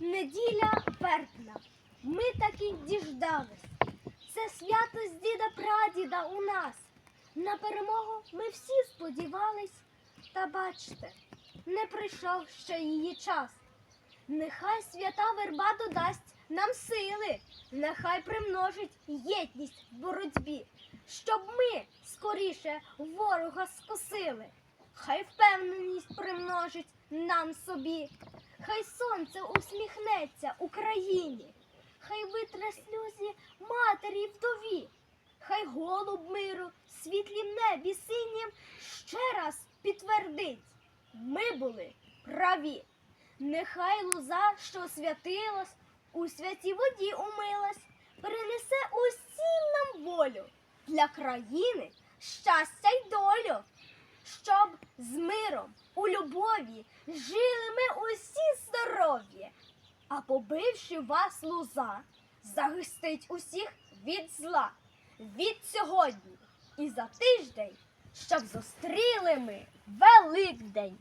Неділя вербна. Ми таки діждались. Це свято з діда прадіда у нас. На перемогу ми всі сподівались. Та бачте, не прийшов ще її час. Нехай свята верба додасть нам сили, нехай примножить єдність в боротьбі, щоб ми скоріше ворога скосили. Хай впевненість примножить нам собі, хай сонце усміхнеться Україні, хай витре сльози матері вдові, хай голуб миру світлім небі синім ще раз підтвердить, ми були праві. Нехай луза, що святилась, у святій воді умилась, принесе усім нам волю для країни щастя й долю, щоб з миром у любові жили ми усі. А побивши вас луза, захистить усіх від зла, від сьогодні і за тиждень, щоб зустріли ми Великдень.